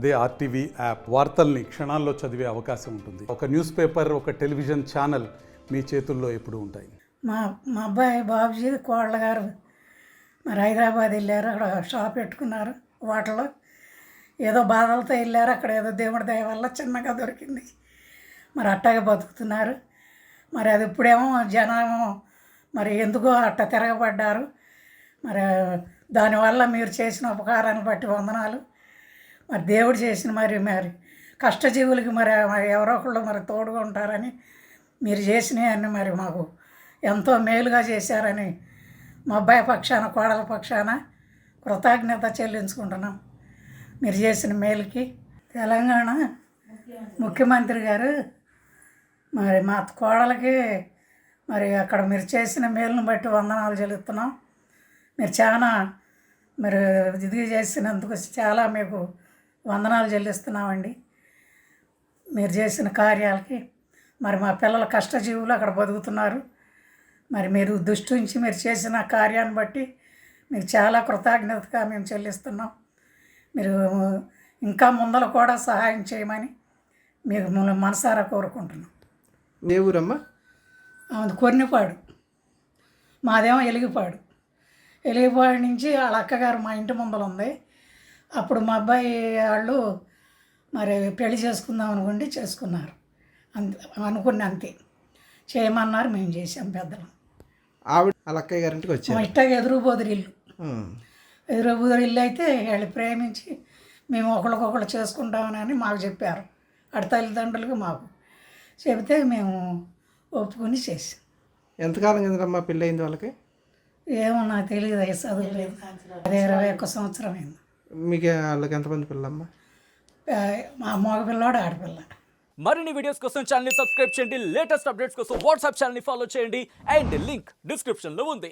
అదే RTV app వార్తల్ని క్షణాల్లో చదివే అవకాశం ఉంటుంది. ఒక న్యూస్ పేపర్ ఒక టెలివిజన్ ఛానల్ మీ చేతుల్లో ఎప్పుడు ఉంటాయి. మా మా అబ్బాయి బాబుజీ కోళ్ళ గారు మరి హైదరాబాద్ వెళ్ళారు. అక్కడ షాప్ పెట్టుకున్నారు వాటిలో ఏదో బాధలతో వెళ్ళారు. అక్కడ ఏదో దేవుడి దయ వల్ల చిన్నగా దొరికింది. మరి అట్టగా బతుకుతున్నారు. మరి అది ఇప్పుడేమో జనం మరి ఎందుకో అట్ట తిరగబడ్డారు. మరి దానివల్ల మీరు చేసిన ఉపకారాన్ని బట్టి వందనాలు. మరి దేవుడు చేసిన మరి మరి కష్టజీవులకి మరి ఎవరో ఒకళ్ళు మరి తోడుగా ఉంటారని మీరు చేసినవన్నీ మరి మాకు ఎంతో మేలుగా చేశారని మా అబ్బాయి పక్షాన కోడల పక్షాన కృతజ్ఞత చెల్లించుకుంటున్నాం. మీరు చేసిన మేలుకి తెలంగాణ ముఖ్యమంత్రి గారు మరి మా కోడలకి మరి అక్కడ మీరు చేసిన మేలును బట్టి వందనాలు చెల్లిస్తున్నాం. మీరు చాలా మీరు ఇది చేసినందుకు చాలా మీకు వందనాలు చెల్లిస్తున్నామండి. మీరు చేసిన కార్యాలకి మరి మా పిల్లల కష్టజీవులు అక్కడ బతుకుతున్నారు. మరి మీరు దృష్టించి మీరు చేసిన కార్యాన్ని బట్టి మీకు చాలా కృతజ్ఞతగా మేము చెల్లిస్తున్నాం. మీరు ఇంకా ముందర కూడా సహాయం చేయమని మీకు మన మనసారా కోరుకుంటున్నాం. ఊరమ్మా? అది కొన్నిపాడు మాదేమో ఎలిగిపాడు. ఎలిగిపాడు నుంచి వాళ్ళ అక్కగారు మా ఇంటి ముందర ఉంది. అప్పుడు మా అబ్బాయి వాళ్ళు మరి పెళ్ళి చేసుకుందాం అనుకుంటే చేసుకున్నారు. అంతే అనుకున్న అంతే. చేయమన్నారు మేము చేసాం పెద్దలు. ఆవిడ వాళ్ళ అక్కయ్య గారింటికి వచ్చారు. మా ఇట్టగా ఎదురు బోదురు ఇల్లు. ఉం. ఎదురు బోదురు ఇల్లు అయితే వాళ్ళు ప్రేమించి మేము ఒకరికొకరు చేసుకుంటామని మాకు చెప్పారు. అటు తల్లిదండ్రులకు మాకు చెబితే మేము ఒప్పుకుని చేసాం ఎంతకాలం కిందమ్మా పెళ్ళి అయింది వాళ్ళకి? ఏమో నాకు తెలియదు చదువులేదు. అదే ఇరవై ఒక్క సంవత్సరం అయింది. మీకు వాళ్ళకి ఎంతమంది పిల్లలమ్మా? ఆ, మా మగ పిల్లోడు ఆడపిల్ల మరిన్ని వీడియోస్ కోసం ఛానల్ సబ్స్క్రైబ్ చేయండి. లేటెస్ట్ అప్డేట్స్ కోసం వాట్సాప్ ఛానల్ ఫాలో చేయండి. అండ్ లింక్ డిస్క్రిప్షన్లో ఉంది.